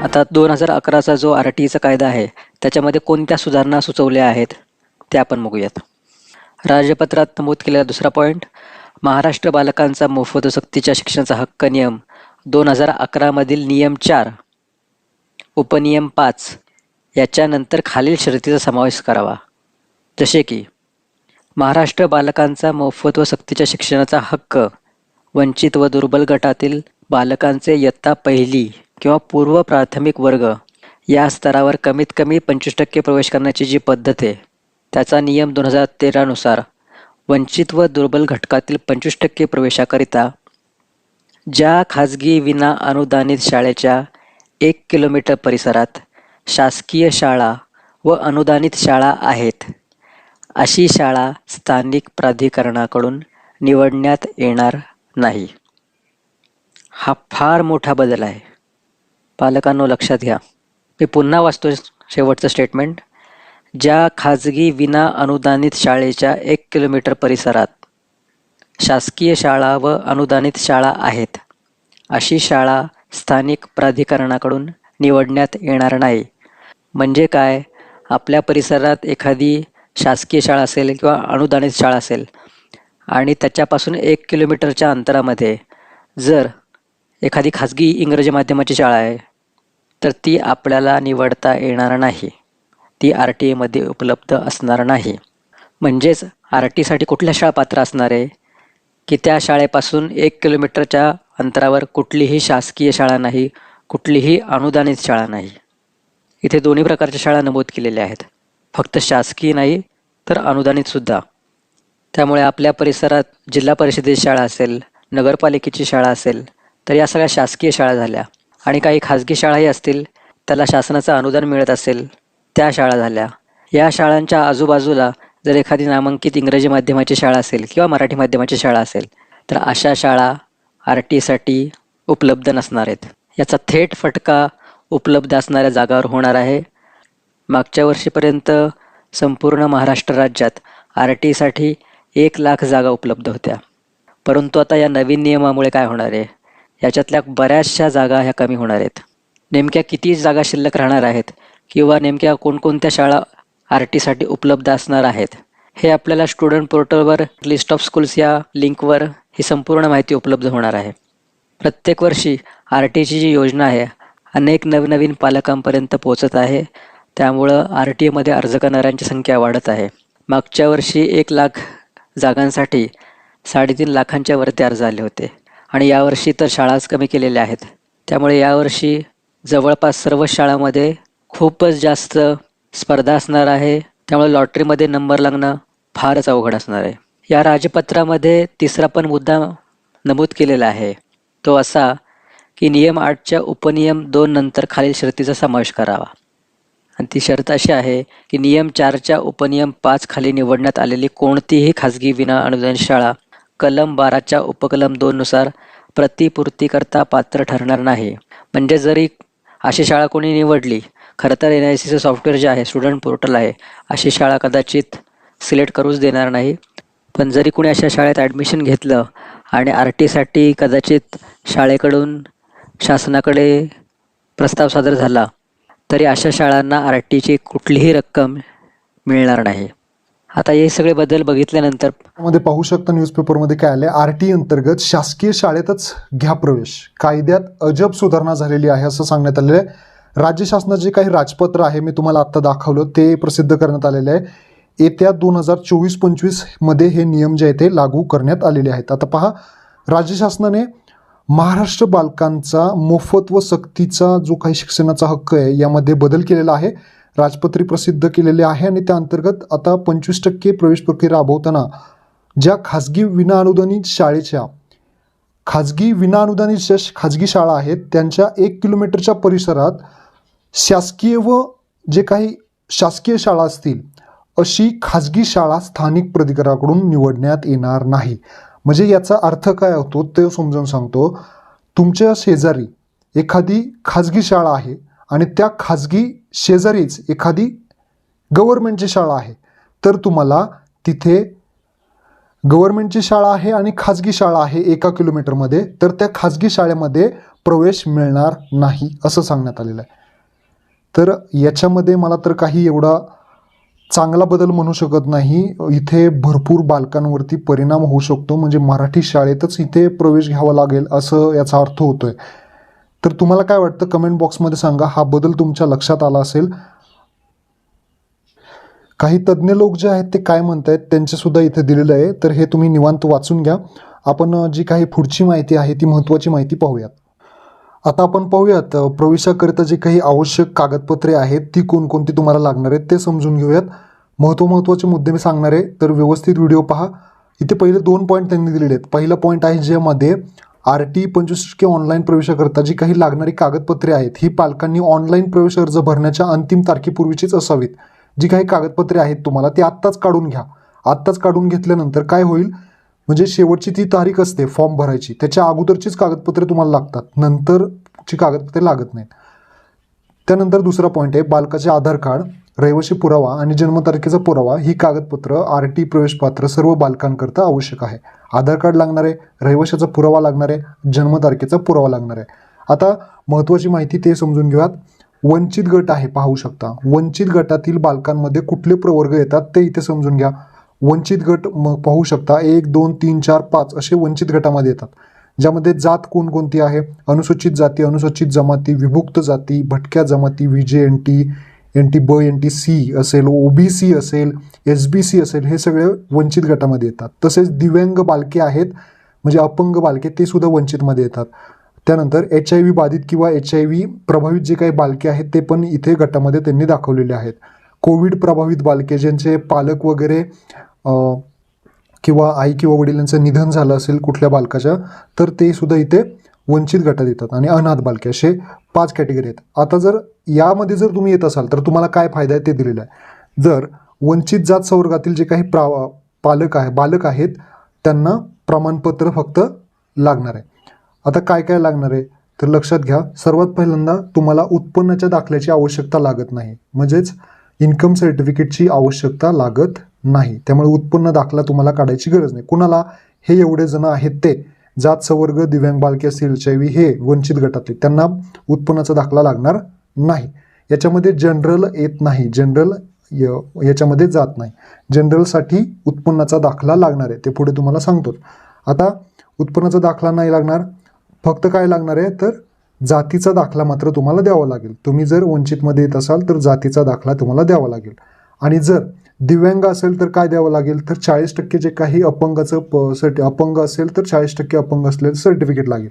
आता दोन हजार अकराचा जो आर टी ईचा कायदा आहे त्याच्यामध्ये कोणत्या सुधारणा सुचवल्या आहेत ते आपण बघूयात. राजपत्रात नमूद केलेला दुसरा पॉईंट महाराष्ट्र बालकांचा मोफत व सक्तीच्या शिक्षणाचा हक्क नियम दोन हजार अकरामधील नियम चार उपनियम पाच याच्यानंतर खालील शर्तीचा समावेश करावा. जसे की महाराष्ट्र बालकांचा मोफत व सक्तीच्या शिक्षणाचा हक्क वंचित व दुर्बल गटातील बालकांचे इयत्ता पहिली किंवा पूर्व प्राथमिक वर्ग या स्तरावर कमीत कमी पंचवीस टक्के प्रवेश करण्याची जी पद्धत आहे त्याचा नियम दोन हजार तेरानुसार वंचित व दुर्बल घटकातील पंचवीस टक्के प्रवेशाकरिता ज्या खाजगी विना अनुदानित शाळेच्या एक किलोमीटर परिसरात शासकीय शाळा व अनुदानित शाळा आहेत अशी शाळा स्थानिक प्राधिकरणाकडून निवडण्यात येणार नाही. हा फार मोठा बदल आहे. पालकांनो लक्षात घ्या. मी पुन्हा वाचतो शेवटचं स्टेटमेंट ज्या खाजगी विना अनुदानित शाळेच्या एक किलोमीटर परिसरात शासकीय शाळा व अनुदानित शाळा आहेत अशी शाळा स्थानिक प्राधिकरणाकडून निवडण्यात येणार नाही. म्हणजे काय? आपल्या परिसरात एखादी शासकीय शाळा असेल किंवा अनुदानित शाळा असेल आणि त्याच्यापासून एक किलोमीटरच्या अंतरामध्ये जर एखादी खाजगी इंग्रजी माध्यमाची शाळा आहे तर ती आपल्याला निवडता येणार नाही. ती आर टी एमध्ये उपलब्ध असणार नाही. म्हणजेच आर टीसाठी कुठल्या शाळा पात्र असणार आहे? की त्या शाळेपासून एक किलोमीटरच्या अंतरावर कुठलीही शासकीय शाळा नाही कुठलीही अनुदानित शाळा नाही. इथे दोन्ही प्रकारच्या शाळा नमूद केलेल्या आहेत. फक्त शासकीय नाही तर अनुदानितसुद्धा त्यामुळे आपल्या परिसरात जिल्हा परिषदेची शाळा असेल नगरपालिकेची शाळा असेल तर या सगळ्या शासकीय शाळा झाल्या. आणि काही खाजगी शाळाही असतील त्याला शासनाचं अनुदान मिळत असेल त्या शाळा झाल्या. या शाळांच्या आजूबाजूला जर एखादी नामांकित इंग्रजी माध्यमाची शाळा असेल किंवा मराठी माध्यमाची शाळा असेल तर अशा शाळा आर टीसाठी उपलब्ध नसणार आहेत. याचा थेट फटका उपलब्ध असणाऱ्या जागावर होणार आहे. मागच्या वर्षीपर्यंत संपूर्ण महाराष्ट्र राज्यात आर टीसाठी एक लाख जागा उपलब्ध होत्या. परंतु आता या नवीन नियमामुळे काय होणार आहे? याच्यातल्या बऱ्याचशा जागा ह्या कमी होणार आहेत. नेमक्या किती जागा शिल्लक राहणार आहेत? किंवा नेमक्या कोणकोणत्या शाळा आर टीसाठी उपलब्ध असणार आहेत? हे आपल्याला स्टुडंट पोर्टलवर लिस्ट ऑफ स्कूल्स या लिंकवर ही संपूर्ण माहिती उपलब्ध होणार आहे. प्रत्येक वर्षी आर टीची जी योजना आहे अनेक नवनवीन पालकांपर्यंत पोचत आहे. त्यामुळं आर टी एमध्ये अर्ज करणाऱ्यांची संख्या वाढत आहे. मागच्या वर्षी एक लाख जागांसाठी साडेतीन लाखांच्या वरती अर्ज आले होते. आणि यावर्षी तर शाळाच कमी केलेल्या आहेत. त्यामुळे यावर्षी जवळपास सर्व शाळांमध्ये खूपच जास्त स्पर्धा असणार आहे. त्यामुळे लॉटरीमध्ये नंबर लागणं फारच अवघड असणार आहे. या राजपत्रामध्ये तिसरा पण मुद्दा नमूद केलेला आहे. तो असा की नियम आठच्या उपनियम दोन नंतर खालील शर्तीचा समावेश करावा. आणि ती शर्त अशी आहे की नियम चारच्या उपनियम पाच खाली निवडण्यात आलेली कोणतीही खाजगी विना अनुदान शाळा कलम बाराच्या उपकलम दोननुसार प्रतिपूर्तीकरता पात्र ठरणार नाही. म्हणजे जरी अशी शाळा कोणी निवडली खरं तर एन आय सीचं सॉफ्टवेअर जे आहे स्टुडंट पोर्टल आहे अशी शाळा कदाचित सिलेक्ट करूच देणार नाही. पण जरी कोणी अशा शाळेत ॲडमिशन घेतलं आणि आर टीसाठी कदाचित शाळेकडून शासनाकडे प्रस्ताव सादर झाला तरी अशा शाळांना आर टीची कुठलीही रक्कम मिळणार नाही. आता हे सगळे बदल बघितल्यानंतरमध्ये पाहू शकता न्यूजपेपरमध्ये काय आले आर टी अंतर्गत शासकीय शाळेतच घ्या प्रवेश. कायद्यात अजब सुधारणा झालेली आहे असं सांगण्यात आलेलं आहे. राज्य शासनाचे जे काही राजपत्र आहे मी तुम्हाला आत्ता दाखवलं ते प्रसिद्ध करण्यात आलेले आहे. येत्या दोन हजार चोवीस पंचवीसमध्ये हे नियम जे आहे ते लागू करण्यात आलेले आहेत. आता पहा राज्य शासनाने महाराष्ट्र बालकांचा मोफत व सक्तीचा जो काही शिक्षणाचा हक्क आहे यामध्ये बदल केलेला आहे. राजपत्री प्रसिद्ध केलेले आहे आणि त्या अंतर्गत आता पंचवीस टक्के प्रवेश प्रक्रिया राबवताना ज्या खाजगी विनाअनुदानित शाळेच्या खाजगी विनाअनुदानित ज्या खाजगी शाळा आहेत त्यांच्या एक किलोमीटरच्या परिसरात शासकीय व जे काही शासकीय शाळा असतील अशी खाजगी शाळा स्थानिक प्राधिकरणाकडून निवडण्यात येणार नाही. म्हणजे याचा अर्थ काय होतो ते समजावून सांगतो. तुमच्या शेजारी एखादी खाजगी शाळा आहे आणि त्या खाजगी शेजारीच एखादी गव्हर्मेंटची शाळा आहे. तर तुम्हाला तिथे गव्हर्मेंटची शाळा आहे आणि खाजगी शाळा आहे एका किलोमीटरमध्ये तर त्या खाजगी शाळेमध्ये प्रवेश मिळणार नाही असं सांगण्यात आलेलं आहे. तर याच्यामध्ये मला तर काही एवढा चांगला बदल म्हणू शकत नाही. इथे भरपूर बालकांवरती परिणाम होऊ शकतो म्हणजे मराठी शाळेतच इथे प्रवेश घ्यावा लागेल असं याचा अर्थ होतो आहे तर तुम्हाला काय वाटतं? कमेंट बॉक्समध्ये सांगा. हा बदल तुमच्या लक्षात आला असेल. काही तज्ज्ञ लोक जे आहेत ते काय म्हणत आहेत त्यांच्यासुद्धा इथे दिलेलं आहे. तर हे तुम्ही निवांत वाचून घ्या. आपण जी काही पुढची माहिती आहे ती महत्त्वाची माहिती पाहूयात. आता आपण पाहूयात प्रवेशाकरिता जे काही आवश्यक कागदपत्रे आहेत ती कोणकोणती तुम्हाला लागणार आहेत ते समजून घेऊयात. महत्त्व महत्त्वाचे मुद्दे मी सांगणार आहे. तर व्यवस्थित व्हिडिओ पहा. इथे पहिले दोन पॉईंट त्यांनी दिलेले आहेत. पहिला पॉईंट आहे ज्यामध्ये आर टी पंचवीस टक्के ऑनलाईन प्रवेशाकरता जी काही लागणारी कागदपत्रे आहेत ही पालकांनी ऑनलाईन प्रवेश अर्ज भरण्याच्या अंतिम तारखेपूर्वीचीच असावीत. जी काही कागदपत्रे आहेत तुम्हाला ती आत्ताच काढून घ्या. आत्ताच काढून घेतल्यानंतर काय होईल? म्हणजे शेवटची ती तारीख असते फॉर्म भरायची. त्याच्या अगोदरचीच कागदपत्रे तुम्हाला लागतात. नंतरची कागदपत्रे लागत नाहीत. त्यानंतर दुसरा पॉईंट आहे बालकाचे आधार कार्ड. रहिवासी पुरावा आणि जन्मतारखेचा पुरावा ही कागदपत्र आर टी प्रवेशपात्र सर्व बालकांकरता आवश्यक आहे. आधार कार्ड लागणार आहे रहिवाशाचा पुरावा लागणार आहे जन्मतारखेचा पुरावा लागणार. आहे आता महत्त्वाची माहिती ते समजून घेऊयात. वंचित गट आहे पाहू शकता. वंचित गटातील बालकांमध्ये कुठले प्रवर्ग येतात ते इथे समजून घ्या. वंचित गट मग पाहू शकता. एक दोन तीन चार पाच असे वंचित गटामध्ये येतात. ज्यामध्ये जात कोणकोणती आहे? अनुसूचित जाती अनुसूचित जमाती विभुक्त जाती भटक्या जमाती V J N T N T ब एन टी सी असेल ओ बी सी असेल एस बी सी असेल हे सगळे वंचित गटामध्ये येतात. तसेच दिव्यांग बालके आहेत म्हणजे अपंग बालके ते सुद्धा वंचितमध्ये येतात. त्यानंतर एच आय व्ही बाधित किंवा एच आय व्ही प्रभावित जे काही बालके आहेत ते पण इथे गटामध्ये त्यांनी दाखवलेले आहेत. कोविड प्रभावित बालके ज्यांचे पालक वगैरे किंवा आई किंवा वडिलांचं निधन झालं असेल कुठल्या बालकाच्या तर ते सुद्धा इथे वंचित गटात येतात आणि अनाथ बालके असे पाच कॅटेगरी आहेत. आता जर यामध्ये जर तुम्ही येत असाल तर तुम्हाला काय फायदा आहे ते दिलेलं आहे? जर वंचित जात संवर्गातील जे काही प्रा पालक आहे बालक आहेत त्यांना प्रमाणपत्र फक्त लागणार आहे. आता काय काय लागणार आहे? तर लक्षात घ्या सर्वात पहिल्यांदा तुम्हाला उत्पन्नाच्या दाखल्याची आवश्यकता लागत नाही. म्हणजेच इन्कम सर्टिफिकेटची आवश्यकता लागत नाही. त्यामुळे उत्पन्न दाखला तुम्हाला काढायची गरज नाही. कुणाला हे एवढे जण आहेत ते जात संवर्ग दिव्यांग बालके असतील एच हे वंचित गटातले त्यांना उत्पन्नाचा दाखला लागणार नाही. याच्यामध्ये जनरल येत नाही. जनरल य- याच्यामध्ये जात नाही. जनरलसाठी उत्पन्नाचा दाखला लागणार आहे. ते पुढे तुम्हाला सांगतो. आता उत्पन्नाचा दाखला नाही लागणार फक्त काय लागणार आहे? तर जातीचा दाखला मात्र तुम्हाला द्यावा लागेल. तुम्ही जर वंचितमध्ये येत असाल तर जातीचा दाखला तुम्हाला द्यावा लागेल. आणि जर दिव्यांग असेल तर काय द्यावं लागेल? तर चाळीस टक्के जे काही अपंगाचं प सर्टि अपंग असेल तर चाळीस टक्के अपंग असलेलं सर्टिफिकेट लागेल.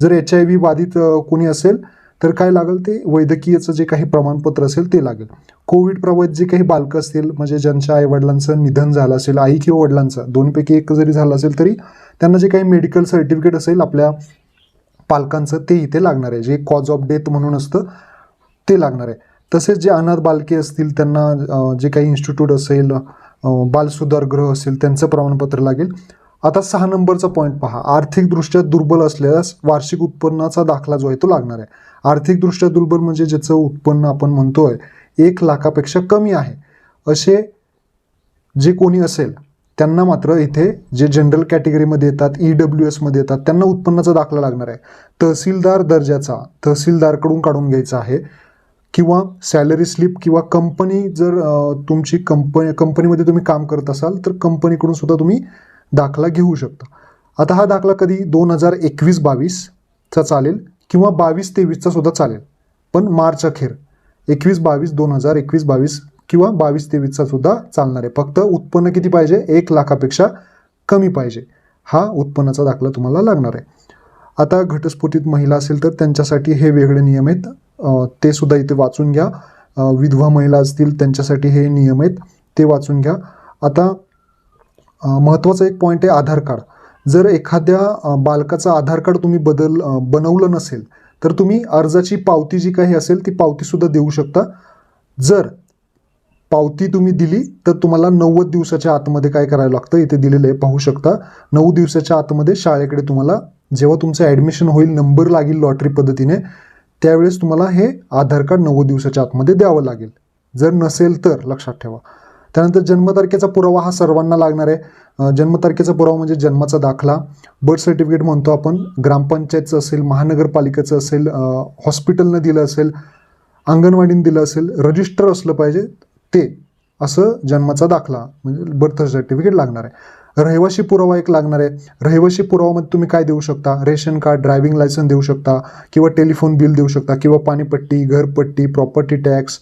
जर एच आय व्ही बाधित कोणी असेल तर काय लागेल ते? वैद्यकीयचं जे काही प्रमाणपत्र असेल ते लागेल. कोविड प्रभावित जे काही बालकं असतील म्हणजे ज्यांच्या आईवडिलांचं निधन झालं असेल आई किंवा वडिलांचं दोनपैकी एक जरी झालं असेल तरी त्यांना जे काही मेडिकल सर्टिफिकेट असेल आपल्या पालकांचं ते इथे लागणार आहे. जे कॉज ऑफ डेथ म्हणून असतं ते लागणार आहे. तसेच जे अनाथ बालके असतील त्यांना जे काही इन्स्टिट्यूट असेल बालसुधारगृह असेल त्यांचं प्रमाणपत्र लागेल. आता सहा नंबरचा पॉईंट पहा. आर्थिकदृष्ट्या दुर्बल असल्यास वार्षिक उत्पन्नाचा दाखला जो आहे तो लागणार आहे. आर्थिकदृष्ट्या दुर्बल म्हणजे ज्याचं उत्पन्न आपण म्हणतोय एक लाखापेक्षा कमी आहे. असे जे कोणी असेल त्यांना मात्र इथे जे जनरल कॅटेगरीमध्ये येतात ई डब्ल्यू एसमध्ये येतात त्यांना उत्पन्नाचा दाखला लागणार आहे. तहसीलदार दर्जाचा तहसीलदारकडून काढून घ्यायचा आहे. किंवा सॅलरी स्लिप किंवा कंपनी जर तुमची कंपनी कंपनीमध्ये तुम्ही काम करत असाल तर कंपनीकडून सुद्धा तुम्ही दाखला घेऊ शकता. आता हा दाखला कधी दोन हजार एकवीस बावीसचा चालेल किंवा बावीस तेवीसचा सुद्धा चालेल. पण मार्च अखेर एकवीस बावीस दोन हजार एकवीस बावीस किंवा बावीस तेवीसचा सुद्धा चालणार आहे. फक्त उत्पन्न किती पाहिजे? एक लाखापेक्षा कमी पाहिजे. हा उत्पन्नाचा दाखला तुम्हाला लागणार आहे. आता घटस्फोटीत महिला असेल तर त्यांच्यासाठी हे वेगळे नियम आहेत. ते सुद्धा इथे वाचून घ्या. विधवा महिला असतील त्यांच्यासाठी हे नियम आहेत ते वाचून घ्या. आता महत्त्वाचा एक पॉईंट आहे आधार कार्ड. जर एखाद्या बालकाचं आधार कार्ड तुम्ही बदल बनवलं नसेल तर तुम्ही अर्जाची पावती जी काही असेल ती पावतीसुद्धा देऊ शकता. जर पावती तुम्ही दिली तर तुम्हाला नव्वद दिवसाच्या आतमध्ये काय करायला लागतं? इथे दिलेलं आहे पाहू शकता. नऊ दिवसाच्या आतमध्ये शाळेकडे तुम्हाला जेव्हा तुमचं ॲडमिशन होईल नंबर लागेल लॉटरी पद्धतीने त्यावेळेस तुम्हाला हे आधार कार्ड नव्वद दिवसाच्या आतमध्ये द्यावं लागेल. जर नसेल तर लक्षात ठेवा. त्यानंतर जन्मतारखेचा पुरावा हा सर्वांना लागणार आहे. जन्मतारखेचा पुरावा म्हणजे जन्माचा दाखला. बर्थ सर्टिफिकेट म्हणतो आपण. ग्रामपंचायतचं असेल महानगरपालिकेचं असेल हॉस्पिटलनं दिलं असेल अंगणवाडीनं दिलं असेल रजिस्टर असलं पाहिजे ते. असं जन्माचा दाखला म्हणजे बर्थ सर्टिफिकेट लागणार आहे. रहिवाशी पुरावा एक लागणार आहे. रहिवाशी पुरावामध्ये तुम्ही काय देऊ शकता? रेशन कार्ड ड्रायव्हिंग लायसन्स देऊ शकता किंवा टेलिफोन बिल देऊ शकता किंवा पाणीपट्टी घरपट्टी प्रॉपर्टी टॅक्स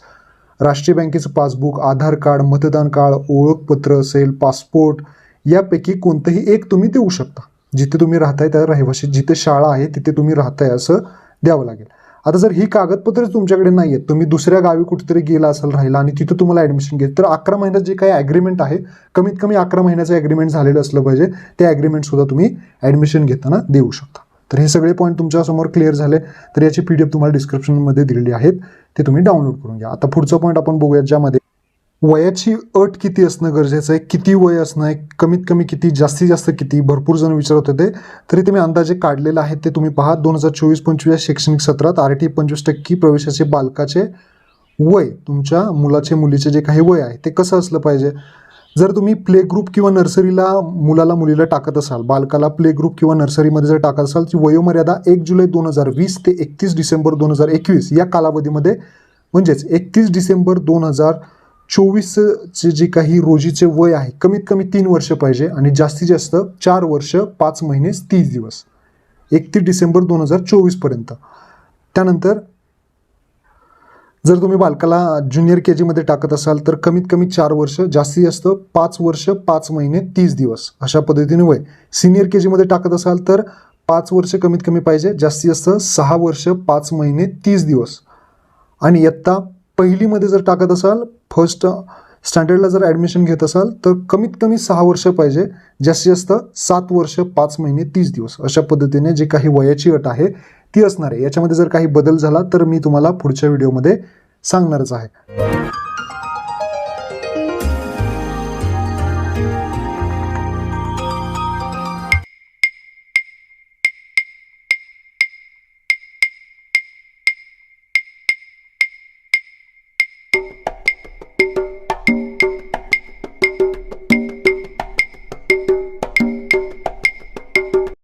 राष्ट्रीय बँकेचं पासबुक आधार कार्ड मतदान कार्ड ओळखपत्र असेल पासपोर्ट यापैकी कोणतंही एक तुम्ही देऊ शकता. जिथे तुम्ही राहताय त्या रहिवाशी जिथे शाळा आहे तिथे तुम्ही राहताय असं द्यावं लागेल. आता जर ही कागदपत्रे तुमच्याकडे नाही आहेत तुम्ही दुसऱ्या गावी कुठेतरी गेला असाल राहिला आणि तिथं तुम्हाला ॲडमिशन घेत तर अकरा महिन्यात जे काही ॲग्रीमेंट आहे कमीत कमी अकरा महिन्याचं ॲग्रीमेंट झालेलं असलं पाहिजे. ते ॲग्रीमेंटसुद्धा तुम्ही ॲडमिशन घेताना देऊ शकता. तर हे सगळे पॉईंट तुमच्यासमोर क्लिअर झाले. तर याची पी डी एफ तुम्हाला डिस्क्रिप्शनमध्ये दिलेली आहेत. ते तुम्ही डाउनलोड करून घ्या. आता पुढचं पॉईंट आपण बघूया ज्यामध्ये वयाची अट किती असणं गरजेचं आहे? किती वय असणं आहे? कमीत कमी किती? जास्तीत जास्त किती? भरपूर जण विचारत होते. तरी ते मी अंदाजे काढलेलं आहे. ते तुम्ही पहा. दोन हजार चोवीस पंचवीस या शैक्षणिक सत्रात आर टी पंचवीस टक्के प्रवेशाचे बालकाचे वय तुमच्या मुलाचे मुलीचे जे काही वय आहे ते कसं असलं पाहिजे? जर तुम्ही प्ले ग्रुप किंवा नर्सरीला मुलाला मुलीला टाकत असाल बालकाला प्ले ग्रुप किंवा नर्सरीमध्ये जर टाकत असाल ती वयोमर्यादा एक जुलै दोन हजार वीस ते एकतीस डिसेंबर दोन हजार एकवीस या कालावधीमध्ये म्हणजेच एकतीस डिसेंबर दोन हजार चोवीसचे जे काही रोजीचे वय आहे कमीत कमी तीन वर्ष पाहिजे आणि जास्तीत जास्त चार वर्ष पाच महिने तीस दिवस. एकतीस डिसेंबर दोन हजार चोवीसपर्यंत त्यानंतर जर तुम्ही बालकाला ज्युनियर के जीमध्ये टाकत असाल तर कमीत कमी चार वर्ष जास्तीत जास्त पाच वर्ष पाच महिने तीस दिवस अशा पद्धतीने वय. सिनियर के जीमध्ये टाकत असाल तर पाच वर्ष कमीत कमी पाहिजे जास्तीत जास्त सहा वर्ष पाच महिने तीस दिवस. आणि इयत्ता पहिलीमध्ये जर टाकत असाल फर्स्ट स्टँडर्डला जर ॲडमिशन घेत असाल तर कमीत कमी सहा वर्ष पाहिजे जास्तीत जास्त सात वर्ष पाच महिने तीस दिवस अशा पद्धतीने जे काही वयाची अट आहे ती असणार आहे. याच्यामध्ये जर काही बदल झाला तर मी तुम्हाला पुढच्या व्हिडिओमध्ये सांगणारच आहे.